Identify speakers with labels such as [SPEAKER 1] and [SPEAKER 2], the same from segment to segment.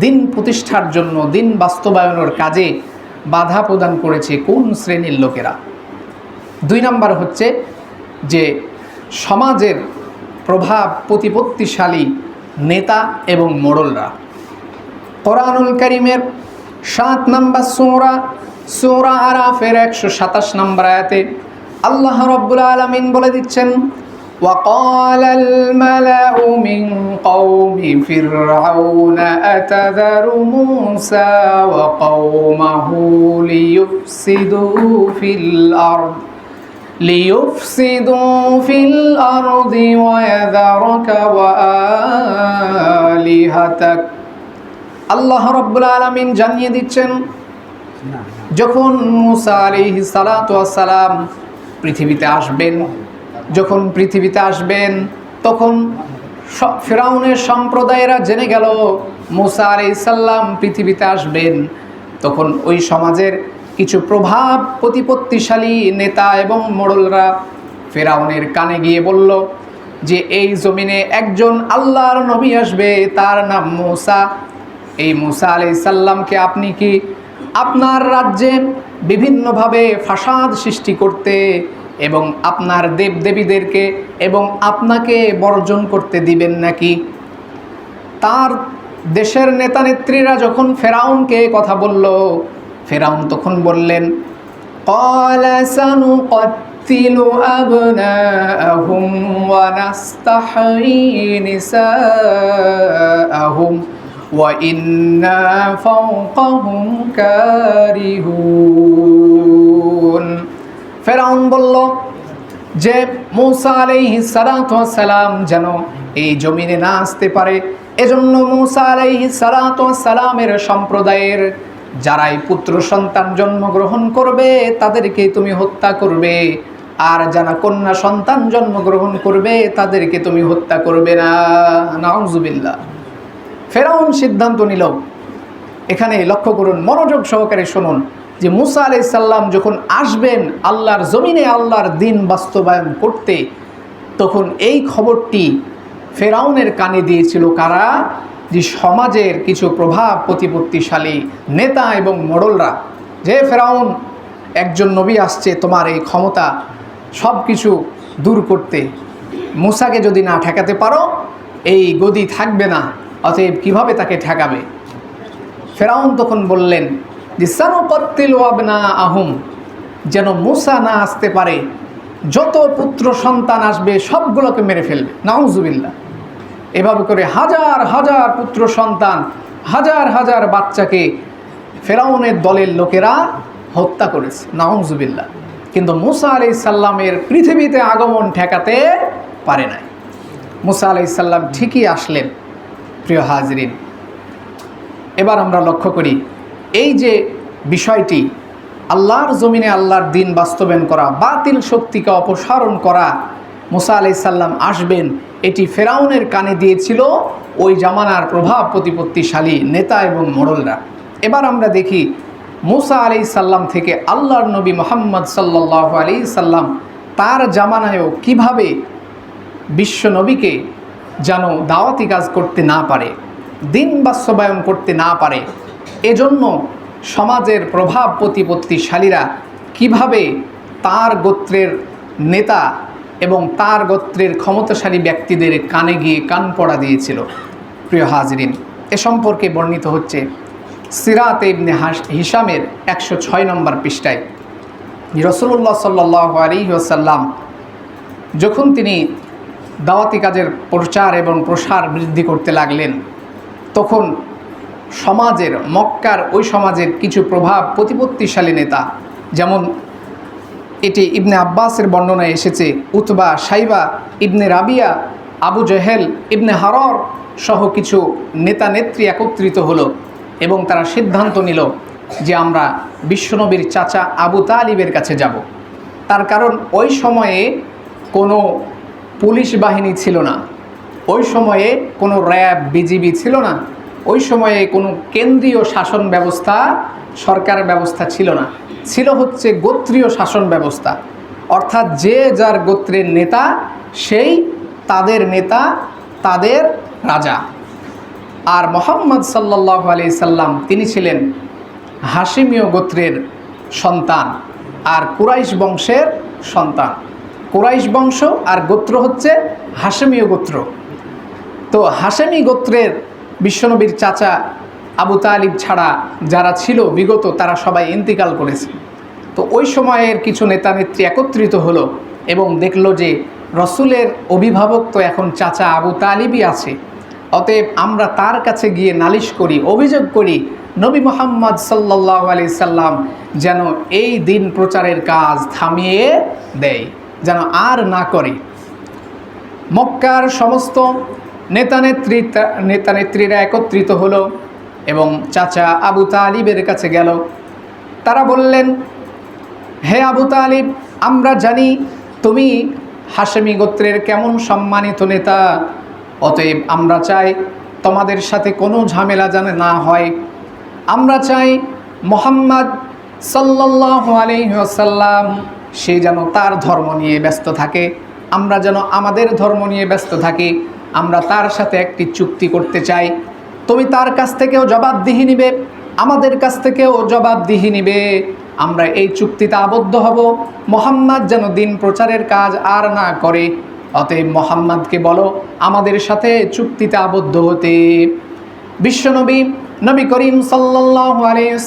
[SPEAKER 1] দিন প্রতিষ্ঠার জন্য, দিন বাস্তবায়নের কাজে বাধা প্রদান করেছে কোন শ্রেণির লোকেরা? দুই নাম্বার হচ্ছে যে সমাজের প্রভাব প্রতিপত্তিশালী নেতা এবং মোড়লরা। কোরআনুল করিমের সাত নম্বর সোরা সোরা আরাফের একশো সাতাশ নম্বর আয়াতে আল্লাহ রব্বুল আলমিন বলে দিচ্ছেন وقال الملأ من قوم فرعون أتذر موسى وقومه ليفسدوا في الأرض ليفسدوا في الأرض ويذرك وآلهتك আল্লাহ রব্বুল আলমিন জানিয়ে দিচ্ছেন যখন মুসা আলিহি সালাম পৃথিবীতে আসবেন যখন পৃথিবীতে আসবেন, তখন ফেরাউনের সম্প্রদায়েরা জেনে গেল মুসা আলি সাল্লাম পৃথিবীতে আসবেন। তখন ওই সমাজের কিছু প্রভাব প্রতিপত্তিশালী নেতা এবং মোড়লরা ফেরাউনের কানে গিয়ে বলল যে, এই জমিনে একজন আল্লাহর নবী আসবে, তার নাম মুসা। এই মুসা আলি সাল্লামকে আপনি কি আপনার রাজ্যে বিভিন্নভাবে ফাসাদ সৃষ্টি করতে এবং আপনার দেবদেবীদেরকে এবং আপনাকে বর্জন করতে দিবেন নাকি তার দেশের নেতা নেত্রীরা যখন ফেরাউনকে এ কথা বলল ফেরাউন তখন বললেন قال سنقتل أبناءهم ونستحيي نساءهم وإنا فوقهم كارهون ফেরাউন বলল, যে মৌসা আলাইহি সালাম যেন এই জমিনে না আসতে পারে, এজন্য মৌসা আলাইহি সালামের সম্প্রদায়ের যারাই পুত্র সন্তান জন্মগ্রহণ করবে, তাদেরকে তুমি হত্যা করবে। আর যারা কন্যা সন্তান জন্মগ্রহণ করবে, তাদেরকে তুমি হত্যা করবে না। ফেরাউন সিদ্ধান্ত নিল। এখানে লক্ষ্য করুন, মনোযোগ সহকারে শুনুন। যে মুসা আলাইসাল্লাম যখন আসবেন আল্লাহর জমিনে আল্লাহর দিন বাস্তবায়ন করতে, তখন এই খবরটি ফেরাউনের কানে দিয়েছিল কারা? যে সমাজের কিছু প্রভাব প্রতিপত্তিশালী নেতা এবং মডলরা, যে ফেরাউন, একজন নবী আসছে, তোমার এই ক্ষমতা সব কিছু দূর করতে। মুসাকে যদি না ঠেকাতে পারো, এই গদি থাকবে না, অতএব কীভাবে তাকে ঠেকাবে? ফেরাউন তখন বললেন যে সানুপত্তিল ওয়াবনা আহুম যেন মুসা না আসতে পারে। যত পুত্র সন্তান আসবে, সবগুলোকে মেরে ফেলবে। নাউজুবিল্লা এভাবে করে হাজার হাজার পুত্র সন্তান, হাজার হাজার বাচ্চাকে ফেরাউনের দলের লোকেরা হত্যা করেছে। নাউজুবিল্লা কিন্তু মুসা আলি সাল্লামের পৃথিবীতে আগমন ঠেকাতে পারে নাই। মুসা আলাই সাল্লাম ঠিকই আসলেন, প্রিয় হাজরিন। এবার আমরা লক্ষ্য করি এই যে বিষয়টি, আল্লাহর জমিনে আল্লাহর দিন বাস্তবায়ন করা, বাতিল শক্তিকে অপসারণ করা, মুসা আলাই সাল্লাম আসবেন, এটি ফেরাউনের কানে দিয়েছিল ওই জামানার প্রভাব প্রতিপত্তিশালী নেতা এবং মোড়লরা। এবার আমরা দেখি মুসা আলি সাল্লাম থেকে আল্লাহর নবী মোহাম্মদ সাল্লাহ আলি সাল্লাম তার জামানায়ও কীভাবে বিশ্ব নবীকে যেন দাওয়াতি কাজ করতে না পারে, দিন বাস্তবায়ন করতে না পারে এজন্য সমাজের প্রভাব প্রতিপত্তিশালীরা কীভাবে তার গোত্রের নেতা এবং তার গোত্রের ক্ষমতাশালী ব্যক্তিদের কানে গিয়ে কান পড়া দিয়েছিল? প্রিয় হাজরিন, এ সম্পর্কে বর্ণিত হচ্ছে সিরাত ইবনে হাস হিসামের একশো ছয় নম্বর পৃষ্ঠায়। রসুল্লাহ সাল্লাহ আলী ওসাল্লাম যখন তিনি দাওয়াতি কাজের প্রচার এবং প্রসার বৃদ্ধি করতে লাগলেন, তখন সমাজের, মক্কার ওই সমাজের কিছু প্রভাব প্রতিপত্তিশালী নেতা। যেমন এটি ইবনে আব্বাসের বর্ণনায় এসেছে, উতবা, সাইবা, ইবনে রাবিয়া, আবু জহেল, ইবনে হারর সহ কিছু নেতা নেত্রী একত্রিত হলো এবং তারা সিদ্ধান্ত নিল যে আমরা বিশ্বনবীর চাচা আবু তালিবের কাছে যাব। তার কারণ ওই সময়ে কোনো পুলিশ বাহিনী ছিল না। ওই সময়ে কোনো র্যাব, বিজিবি ছিল না। ওই সময়ে কোনো কেন্দ্রীয় শাসন ব্যবস্থা, সরকার ব্যবস্থা ছিল না। ছিল হচ্ছে গোত্রীয় শাসন ব্যবস্থা। অর্থাৎ যে যার গোত্রের নেতা, সেই তাদের নেতা, তাদের রাজা। আর মোহাম্মদ সাল্লাহ আলি সাল্লাম, তিনি ছিলেন হাসিমীয় গোত্রের সন্তান আর কুরাইশ বংশের সন্তান। কুরাইশ বংশ আর গোত্র হচ্ছে হাসেমীয় গোত্র। তো হাসেমি গোত্রের বিশ্বনবীর চাচা আবু তালিব ছাড়া যারা ছিল বিগত, তারা সবাই ইন্তিকাল করেছে। তো ওই সময়ের কিছু নেতা নেত্রী একত্রিত হলো এবং দেখল যে রসুলের অভিভাবক তো এখন চাচা আবু তালিবই আছে। অতএব আমরা তার কাছে গিয়ে নালিশ করি, অভিযোগ করি, নবী মোহাম্মদ সাল্লাহ আলি সাল্লাম যেন এই দিন প্রচারের কাজ থামিয়ে দেয়, যেন আর না করে। মক্কার সমস্ত নেতানেত্রী নেতানেত্রীরা একত্রিত হলো এবং চাচা আবু তালিবের কাছে গেল। তারা বললেন, হে আবু তালিব, আমরা জানি তুমি হাসেমি গোত্রের কেমন সম্মানিত নেতা। অতএব আমরা চাই তোমাদের সাথে কোনো ঝামেলা যেন না হয়। আমরা চাই মোহাম্মদ সাল্লাহ আলহ্লাম সে যেন তার ধর্ম নিয়ে ব্যস্ত থাকে। আমরা যেন আমাদের ধর্ম নিয়ে ব্যস্ত থাকি। আমরা তার সাথে একটি চুক্তি করতে চাই। তুমি তার কাছ থেকেও জবাবদিহি নিবে, আমাদের কাছ থেকেও জবাবদিহি নিবে। আমরা এই চুক্তিতে আবদ্ধ হব। মোহাম্মদ যেন দিন প্রচারের কাজ আর না করে। অতএব মোহাম্মদকে বলো, আমাদের সাথে চুক্তিতে আবদ্ধ হতে। বিশ্বনবী নবী করিম সাল্লাহ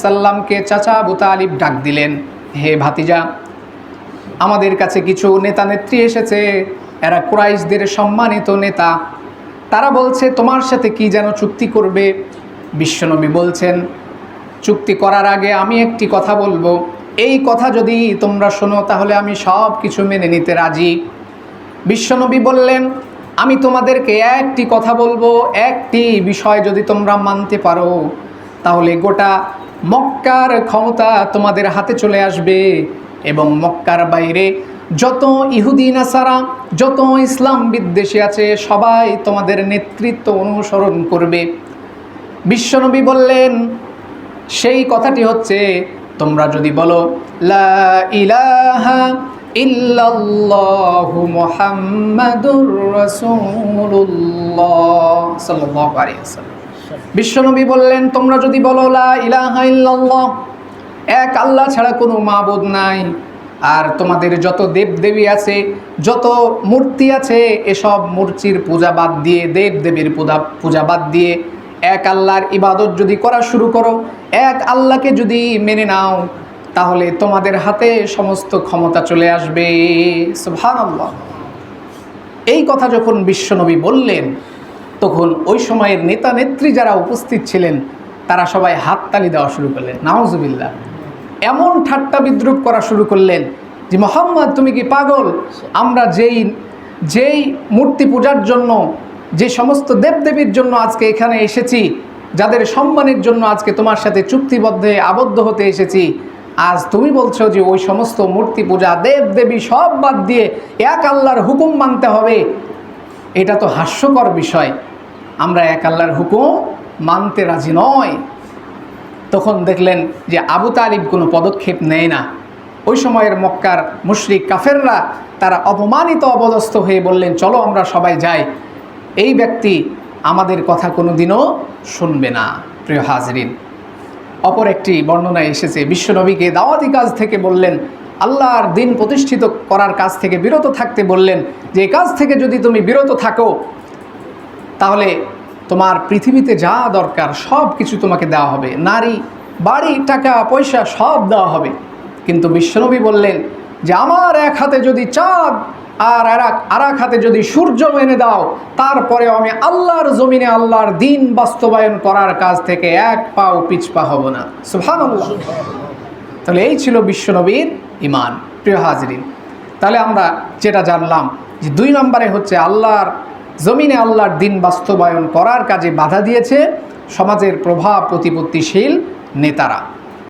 [SPEAKER 1] সাল্লামকে চাচা আবু তালিব ডাক দিলেন, হে ভাতিজা, আমাদের কাছে কিছু নেতা নেত্রী এসেছে। এরা কুরাইশদের সম্মানিত নেতা। তারা বলছে, তোমার সাথে কি যেন চুক্তি করবে? বিশ্বনবী বলছেন, চুক্তি করার আগে আমি একটি কথা বলব। এই কথা যদি তোমরা শোনো, তাহলে আমি সব কিছু মেনে নিতে রাজি। বিশ্বনবী বললেন, আমি তোমাদেরকে একটি কথা বলব, একটি বিষয় যদি তোমরা মানতে পারো, তাহলে গোটা মক্কার ক্ষমতা তোমাদের হাতে চলে আসবে এবং মক্কার বাইরে যত ইহুদি, নাসারা, যত ইসলাম বিদ্বেষী আছে, সবাই তোমাদের নেতৃত্ব অনুসরণ করবে। বিশ্বনবী বললেন, সেই কথাটি হচ্ছে, তোমরা যদি বলো, লা ইলাহা ইল্লাল্লাহু বিশ্বনবী বললেন, তোমরা যদি বলো, লা ইলাহা ইল্লাল্লাহ এক আল্লাহ ছাড়া কোনো মাবুদ নাই। আর তোমাদের যত দেবদেবী আছে, যত মূর্তি আছে, এসব মূর্তির পূজা বাদ দিয়ে দেব দেবীর পূজা পূজা বাদ দিয়ে এক আল্লাহর ইবাদত যদি করা শুরু করো, এক আল্লাহকে যদি মেনে নাও, তাহলে তোমাদের হাতে সমস্ত ক্ষমতা চলে আসবে। সুবহানাল্লাহ। এই কথা যখন বিশ্বনবী বললেন, তখন ওই সময়ের নেতা নেত্রী যারা উপস্থিত ছিলেন, তারা সবাই হাততালি দেওয়া শুরু করলেন। নাওজুবিল্লাহ এমন ঠাট্টা বিদ্রুপ করা শুরু করলেন যে, মোহাম্মদ, তুমি কি পাগল? আমরা যেই যেই মূর্তি পূজার জন্য, যে সমস্ত দেবদেবীর জন্য আজকে এখানে এসেছি, যাদের সম্মানের জন্য আজকে তোমার সাথে চুক্তিবদ্ধে আবদ্ধ হতে এসেছি, আজ তুমি বলছো যে, ওই সমস্ত মূর্তি পূজা দেব দেবী সব বাদ দিয়ে এক আল্লাহর হুকুম মানতে হবে? এটা তো হাস্যকর বিষয়। আমরা এক আল্লাহর হুকুম মানতে রাজি নয়। তখন দেখলেন যে আবু তালিব কোনো পদক্ষেপ নেয় না। ওই সময়ের মক্কার মুশরিক কাফেররা তারা অপমানিত অবদস্থ হয়ে বললেন, চলো আমরা সবাই যাই। এই ব্যক্তি আমাদের কথা কোনো দিনও শুনবে না। প্রিয় হাজরিন, অপর একটি বর্ণনায় এসেছে, বিশ্বনবীকে দাওয়াতি কাজ থেকে বললেন, আল্লাহর দিন প্রতিষ্ঠিত করার কাজ থেকে বিরত থাকতে বললেন, যে কাজ থেকে যদি তুমি বিরত থাকো, তাহলে তোমার পৃথিবীতে যা দরকার সব কিছু তোমাকে দেওয়া হবে। নারী, বাড়ি, টাকা, পয়সা সব দেওয়া হবে। কিন্তু বিশ্বনবী বললেন যে, আমার এক হাতে যদি চাঁদ আর আর এক হাতে যদি সূর্য মেনে দাও তারপরে আমি আল্লাহর জমিনে আল্লাহর দিন বাস্তবায়ন করার কাজ থেকে এক পাও পিছপা হব না। সুভান তাহলে এই ছিল বিশ্বনবীর ইমান প্রিয় হাজরিন, তাহলে আমরা যেটা জানলাম যে দুই নম্বরে হচ্ছে আল্লাহর জমিনে আল্লাহর দিন বাস্তবায়ন করার কাজে বাধা দিয়েছে সমাজের প্রভাব প্রতিপত্তিশীল নেতারা।